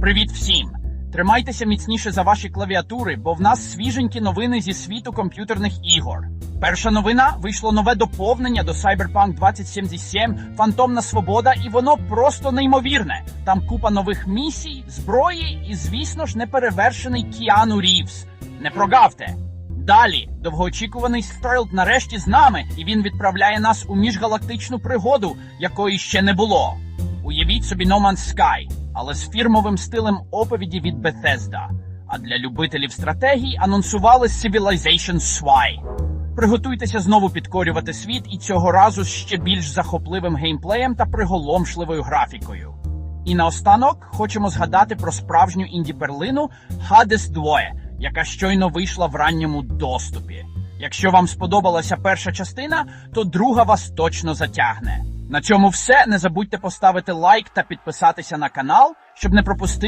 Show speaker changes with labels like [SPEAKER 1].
[SPEAKER 1] Привіт всім! Тримайтеся міцніше за ваші клавіатури, бо в нас свіженькі новини зі світу комп'ютерних ігор. Перша новина вийшло нове доповнення до Cyberpunk 2077 Фантомна Свобода, і воно просто неймовірне. Там купа нових місій, зброї і, звісно ж, неперевершений Кіану Рівз. Не прогавте! Далі довгоочікуваний Стрелд нарешті з нами, і він відправляє нас у міжгалактичну пригоду, якої ще не було. Уявіть собі No Man's Sky, але з фірмовим стилем оповіді від Bethesda. А для любителів стратегій анонсували Civilization SWI. Приготуйтеся знову підкорювати світ і цього разу з ще більш захопливим геймплеєм та приголомшливою графікою. І наостанок хочемо згадати про справжню інді-перлину Hades 2, яка щойно вийшла в ранньому доступі. Якщо вам сподобалася перша частина, то друга вас точно затягне. На цьому все. Не забудьте поставити лайк та підписатися на канал, щоб не пропустити.